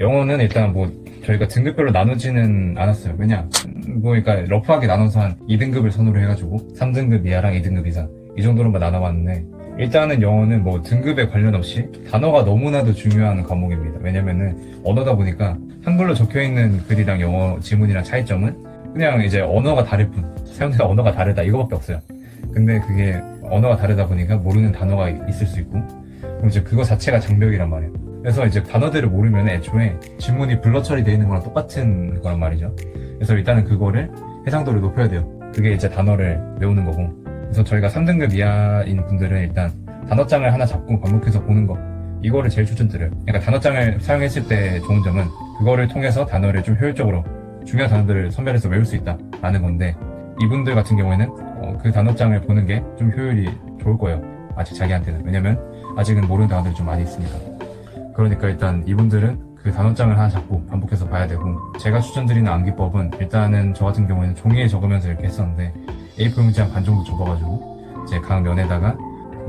영어는 일단 뭐 저희가 등급별로 나누지는 않았어요. 왜냐? 뭐 그러니까 러프하게 나눠서 한 2등급을 선호를 해가지고 3등급 이하랑 2등급 이상 이 정도로만 나눠봤는데 일단은 영어는 뭐 등급에 관련 없이 단어가 너무나도 중요한 과목입니다. 왜냐면은 언어다 보니까 한글로 적혀있는 글이랑 영어 지문이랑 차이점은 그냥 이제 언어가 다를 뿐 사용자 언어가 다르다 이거밖에 없어요. 근데 그게 언어가 다르다 보니까 모르는 단어가 있을 수 있고 그럼 이제 그거 자체가 장벽이란 말이에요. 그래서 이제 단어들을 모르면 애초에 지문이 블러 처리되어 있는 거랑 똑같은 거란 말이죠. 그래서 일단은 그거를 해상도를 높여야 돼요. 그게 이제 단어를 외우는 거고. 그래서 저희가 3등급 이하인 분들은 일단 단어장을 하나 잡고 반복해서 보는 거. 이거를 제일 추천드려요. 그러니까 단어장을 사용했을 때 좋은 점은 그거를 통해서 단어를 좀 효율적으로 중요한 단어들을 선별해서 외울 수 있다라는 건데 이분들 같은 경우에는 어, 그 단어장을 보는 게 좀 효율이 좋을 거예요. 아직 자기한테는. 왜냐면 아직은 모르는 단어들이 좀 많이 있으니까. 그러니까 일단 이분들은 그 단어장을 하나 잡고 반복해서 봐야 되고 제가 추천드리는 암기법은 일단은 저 같은 경우에는 종이에 적으면서 이렇게 했었는데 A4 용지 한 반 정도 접어가지고 이제 각 면에다가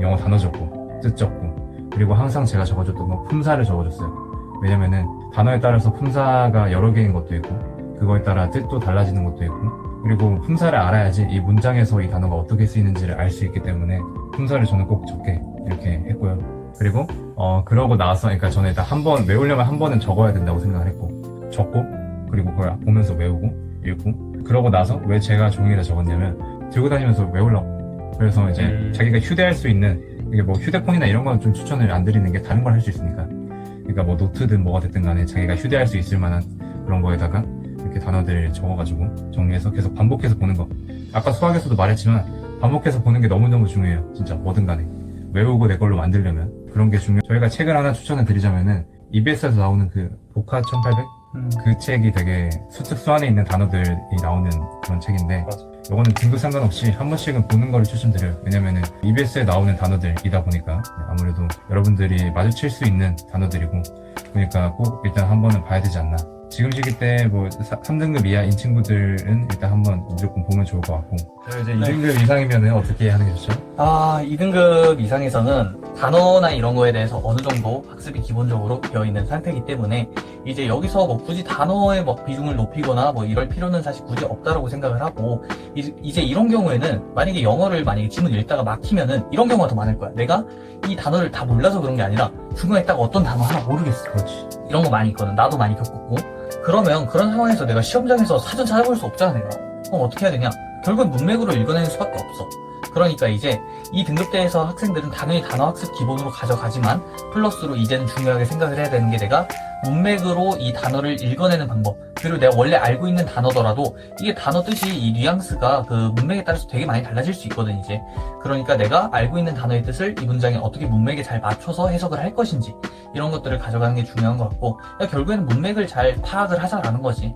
영어 단어 적고 뜻 적고 그리고 항상 제가 적어줬던 건 품사를 적어줬어요. 왜냐면은 단어에 따라서 품사가 여러 개인 것도 있고 그거에 따라 뜻도 달라지는 것도 있고 그리고 품사를 알아야지 이 문장에서 이 단어가 어떻게 쓰이는지를 알 수 있기 때문에 품사를 저는 꼭 적게 이렇게 했고요. 그리고 어 그러고 나서 그러니까 저는 일단 한 번 외우려면 한 번은 적어야 된다고 생각을 했고 적고 그리고 그걸 보면서 외우고 읽고 그러고 나서 왜 제가 종이에다 적었냐면 들고 다니면서 외우려고. 그래서 이제 음. 자기가 휴대할 수 있는 이게 뭐 휴대폰이나 이런 건 좀 추천을 안 드리는 게 다른 걸 할 수 있으니까. 그러니까 뭐 노트든 뭐가 됐든 간에 자기가 휴대할 수 있을 만한 그런 거에다가 이렇게 단어들을 적어가지고 정리해서 계속 반복해서 보는 거. 아까 수학에서도 말했지만 반복해서 보는 게 너무너무 중요해요 진짜 뭐든 간에. 외우고 내 걸로 만들려면. 그런 게 중요. 저희가 책을 하나 추천을 드리자면은 EBS에서 나오는 그 보카 1800 음. 그 책이 되게 수특수 안에 있는 단어들이 나오는 그런 책인데 맞아. 이거는 등급 상관없이 한 번씩은 보는 걸 추천드려요. 왜냐면은 EBS에 나오는 단어들이다 보니까 아무래도 여러분들이 마주칠 수 있는 단어들이고 그러니까 꼭 일단 한 번은 봐야 되지 않나 지금 시기 때 뭐 3등급 이하인 친구들은 일단 한번 무조건 보면 좋을 것 같고 이제 네. 2등급 이상이면 어떻게 하는 게 좋죠? 아, 2등급 이상에서는 단어나 이런 거에 대해서 어느 정도 학습이 기본적으로 되어 있는 상태이기 때문에 이제 여기서 뭐 굳이 단어의 뭐 비중을 높이거나 뭐 이럴 필요는 사실 굳이 없다라고 생각을 하고 이- 이제 이런 경우에는 만약에 영어를 만약에 지문 읽다가 막히면은 이런 경우가 더 많을 거야. 내가 이 단어를 다 몰라서 그런 게 아니라 중간에 딱 어떤 단어 하나 모르겠어. 그렇지 이런 거 많이 있거든. 나도 많이 겪었고. 그러면 그런 상황에서 내가 시험장에서 사전 찾아볼 수 없잖아, 내가. 그럼 어떻게 해야 되냐? 결국엔 문맥으로 읽어내는 수밖에 없어. 그러니까 이제 이 등급대에서 학생들은 당연히 단어 학습 기본으로 가져가지만 플러스로 이제는 중요하게 생각을 해야 되는 게 내가 문맥으로 이 단어를 읽어내는 방법 그리고 내가 원래 알고 있는 단어더라도 이게 단어 뜻이 이 뉘앙스가 그 문맥에 따라서 되게 많이 달라질 수 있거든 이제. 그러니까 내가 알고 있는 단어의 뜻을 이 문장에 어떻게 문맥에 잘 맞춰서 해석을 할 것인지 이런 것들을 가져가는 게 중요한 것 같고 그러니까 결국에는 문맥을 잘 파악을 하자라는 거지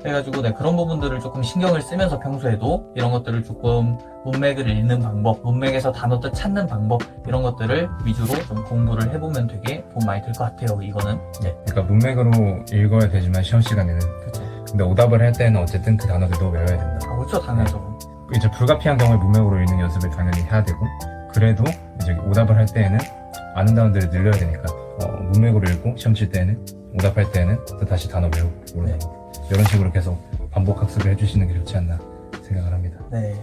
그래가지고 네, 그런 부분들을 조금 신경을 쓰면서 평소에도 이런 것들을 조금 문맥을 읽는 방법, 문맥에서 단어 뜻 찾는 방법 이런 것들을 위주로 좀 공부를 해보면 되게 도움 많이 될 것 같아요. 이거는. 네. 그러니까 문맥으로 읽어야 되지만 시험 시간에는 그렇죠. 근데 오답을 할 때는 어쨌든 그 단어들도 외워야 된다 아, 그렇죠. 당연하죠. 이제 불가피한 경우에 문맥으로 읽는 연습을 당연히 해야 되고 그래도 이제 오답을 할 때에는 아는 단어들을 늘려야 되니까 어, 문맥으로 읽고 시험 칠 때는 오답할 때는 또 다시 단어 외우고 거 이런 식으로 계속 반복 학습을 해주시는 게 좋지 않나 생각을 합니다. 네.